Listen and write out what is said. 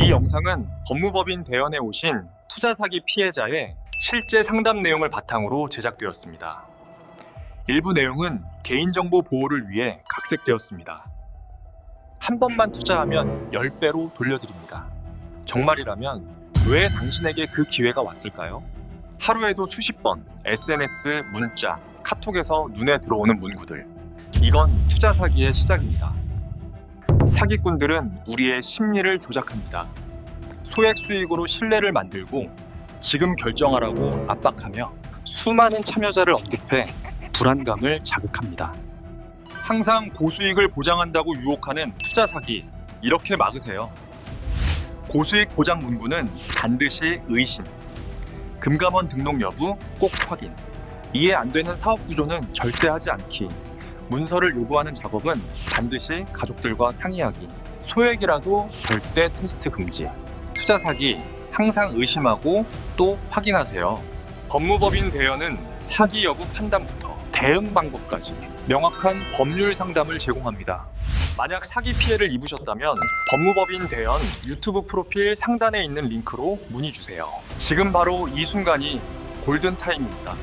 이 영상은 법무법인 대연에 오신 투자 사기 피해자의 실제 상담 내용을 바탕으로 제작되었습니다. 일부 내용은 개인정보 보호를 위해 각색되었습니다. 한 번만 투자하면 10배로 돌려드립니다. 정말이라면 왜 당신에게 그 기회가 왔을까요? 하루에도 수십 번 SNS, 문자, 카톡에서 눈에 들어오는 문구들. 이건 투자 사기의 시작입니다. 사기꾼들은 우리의 심리를 조작합니다. 소액 수익으로 신뢰를 만들고 지금 결정하라고 압박하며 수많은 참여자를 언급해 불안감을 자극합니다. 항상 고수익을 보장한다고 유혹하는 투자 사기 이렇게 막으세요. 고수익 보장 문구는 반드시 의심, 금감원 등록 여부 꼭 확인, 이해 안 되는 사업 구조는 절대 하지 않기, 문서를 요구하는 작업은 반드시 가족들과 상의하기, 소액이라도 절대 테스트 금지, 투자 사기 항상 의심하고 또 확인하세요. 법무법인 대여는 사기 여부 판단부터 대응 방법까지 명확한 법률 상담을 제공합니다. 만약 사기 피해를 입으셨다면 법무법인 대연 유튜브 프로필 상단에 있는 링크로 문의 주세요. 지금 바로 이 순간이 골든 타임입니다.